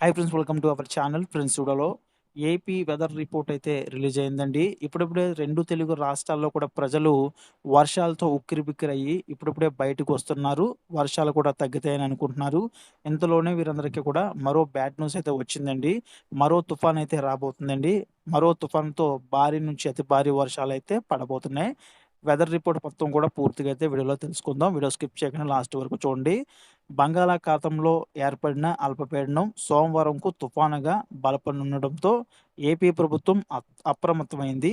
Hi friends welcome to our channel friends చూడలో AP weather report అయితే release అయిందండి. ఇప్పుడిప్పుడే రెండు తెలుగు రాష్ట్రాల్లో కూడా ప్రజలు వర్షాలతో ఉక్కిరిబిక్కిరయ్యి ఇప్పుడిప్పుడే బయటకు వస్తున్నారు. వర్షాలు కూడా తగ్గుతాయని అనుకుంటున్నారు. ఇంతలోనే వీరందరికీ కూడా మరో బ్యాడ్ న్యూస్ అయితే వచ్చిందండి. మరో తుఫాన్ అయితే రాబోతుందండి. మరో తుఫాన్తో భారీ నుంచి అతి భారీ వర్షాలు అయితే పడబోతున్నాయి. వెదర్ రిపోర్ట్ మొత్తం కూడా పూర్తిగా అయితే వీడియోలో తెలుసుకుందాం. వీడియో స్కిప్ చేయకుండా లాస్ట్ వరకు చూడండి. బంగాళాఖాతంలో ఏర్పడిన అల్పపీడనం సోమవారంకు తుఫానుగా బలపడనుండటంతో ఏపీ ప్రభుత్వం అప్రమత్తమైంది.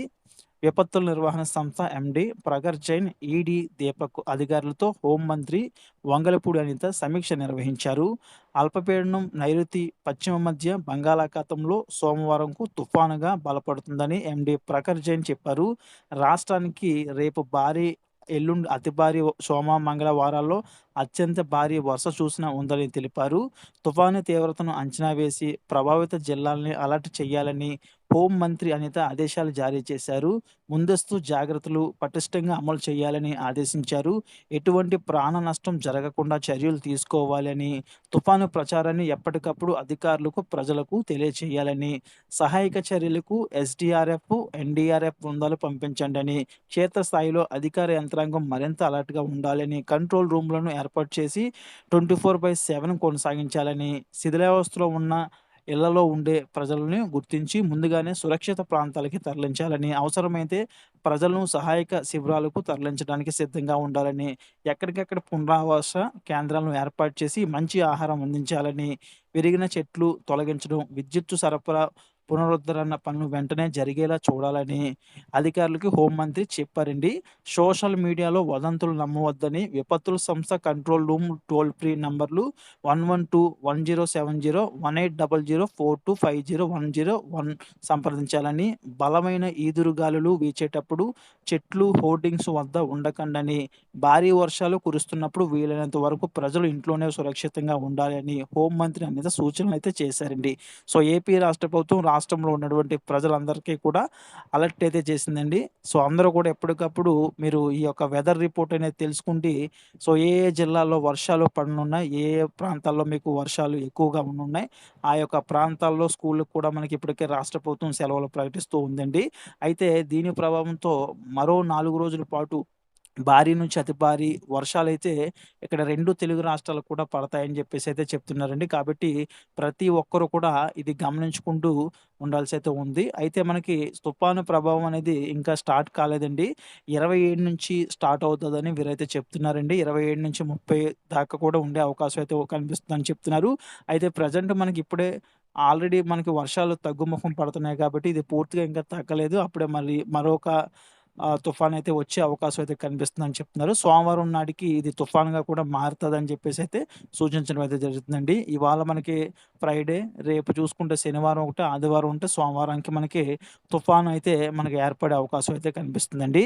విపత్తుల నిర్వహణ సంస్థ ఎండి ప్రగర్ జైన్ ఈడీ దీపక్ అధికారులతో హోంమంత్రి వంగలపూడి అనిత సమీక్ష నిర్వహించారు. అల్పపీడనం నైరుతి పశ్చిమ మధ్య బంగాళాఖాతంలో సోమవారంకు తుఫానుగా బలపడుతుందని ఎండి ప్రఖర్ జైన్ చెప్పారు. రాష్ట్రానికి రేపు భారీ ఎల్లుండి అతి భారీ సోమ మంగళవారాల్లో అత్యంత భారీ వర్ష సూచన ఉందని తెలిపారు. తుఫాను తీవ్రతను అంచనా వేసి ప్రభావిత జిల్లాల్ని అలర్ట్ చేయాలని హోం మంత్రి అనిత ఆదేశాలు జారీ చేశారు. ముందస్తు జాగ్రత్తలు పటిష్టంగా అమలు చేయాలని ఆదేశించారు. ఎటువంటి ప్రాణ నష్టం జరగకుండా చర్యలు తీసుకోవాలని తుఫాను ప్రచారాన్ని ఎప్పటికప్పుడు అధికారులకు ప్రజలకు తెలియచేయాలని సహాయక చర్యలకు ఎస్డిఆర్ఎఫ్ ఎన్డీఆర్ఎఫ్ బృందాలు పంపించండి అని క్షేత్రస్థాయిలో అధికార యంత్రాంగం మరింత అలర్ట్గా ఉండాలని కంట్రోల్ రూమ్లను ఏర్పాటు చేసి ట్వంటీ ఫోర్ బై సెవెన్ కొనసాగించాలని శిథిలావస్థలో ఉన్న ఇళ్ళలో ఉండే ప్రజలని గుర్తించి ముందుగానే సురక్షిత ప్రాంతాలకి తరలించాలని అవసరమైతే ప్రజలను సహాయక శిబిరాలకు తరలించడానికి సిద్ధంగా ఉండాలని ఎక్కడికెక్కడ పునరావాస కేంద్రాలను ఏర్పాటు చేసి మంచి ఆహారం అందించాలని విరిగిన చెట్లు తొలగించడం విద్యుత్తు సరఫరా పునరుద్ధరణ పనులు వెంటనే జరిగేలా చూడాలని అధికారులకి హోంమంత్రి చెప్పారండి. సోషల్ మీడియాలో వదంతులు నమ్మవద్దని విపత్తుల సంస్థ కంట్రోల్ రూమ్ టోల్ ఫ్రీ నంబర్లు one one two one zero seven zero one eight double zero four two five zero one zero one సంప్రదించాలని బలమైన ఈదురుగాలులు వీచేటప్పుడు చెట్లు హోర్డింగ్స్ వద్ద ఉండకండని భారీ వర్షాలు కురుస్తున్నప్పుడు వీలైనంత వరకు ప్రజలు ఇంట్లోనే సురక్షితంగా ఉండాలని హోంమంత్రి అనేది సూచనలు అయితే చేశారండి. సో ఏపీ రాష్ట్ర ప్రభుత్వం రాష్ట్రంలో ఉన్నటువంటి ప్రజలందరికీ కూడా అలర్ట్ అయితే చేసిందండి. సో అందరూ కూడా ఎప్పటికప్పుడు మీరు ఈ యొక్క వెదర్ రిపోర్ట్ అనేది తెలుసుకుంటే సో ఏ ఏ జిల్లాలో వర్షాలు పడనున్నాయి ఏ ఏ ప్రాంతాల్లో మీకు వర్షాలు ఎక్కువగా ఉన్నాయి ఆ యొక్క ప్రాంతాల్లో స్కూళ్ళకు కూడా మనకి ఇప్పటికే రాష్ట్ర ప్రభుత్వం సెలవులు ప్రకటిస్తూ ఉందండి. అయితే దీని ప్రభావంతో మరో నాలుగు రోజుల పాటు భారీ నుంచి అతి భారీ వర్షాలైతే ఇక్కడ రెండు తెలుగు రాష్ట్రాలకు కూడా పడతాయని చెప్పేసి అయితే చెప్తున్నారండి. కాబట్టి ప్రతి ఒక్కరు కూడా ఇది గమనించుకుంటూ ఉండాల్సి అయితే ఉంది. అయితే మనకి తుఫాను ప్రభావం అనేది ఇంకా స్టార్ట్ కాలేదండి. ఇరవై ఏడు నుంచి స్టార్ట్ అవుతుందని వీరైతే చెప్తున్నారండి. ఇరవై ఏడు నుంచి ముప్పై దాకా కూడా ఉండే అవకాశం అయితే కనిపిస్తుందని చెప్తున్నారు. అయితే ప్రజెంట్ మనకి ఇప్పుడే ఆల్రెడీ మనకి వర్షాలు తగ్గుముఖం పడుతున్నాయి కాబట్టి ఇది పూర్తిగా ఇంకా తగ్గలేదు. అప్పుడే మళ్ళీ మరొక తుఫాన్ అయితే వచ్చే అవకాశం అయితే కనిపిస్తుందని చెప్తున్నారు. సోమవారం నాటికి ఇది తుఫాన్గా కూడా మారుతుందని చెప్పేసి అయితే సూచించడం అయితే జరుగుతుందండి. ఇవాళ మనకి ఫ్రైడే రేపు చూసుకుంటే శనివారం ఒకటి ఆదివారం ఉంటే సోమవారానికి మనకి తుఫాన్ అయితే మనకి ఏర్పడే అవకాశం అయితే కనిపిస్తుందండి.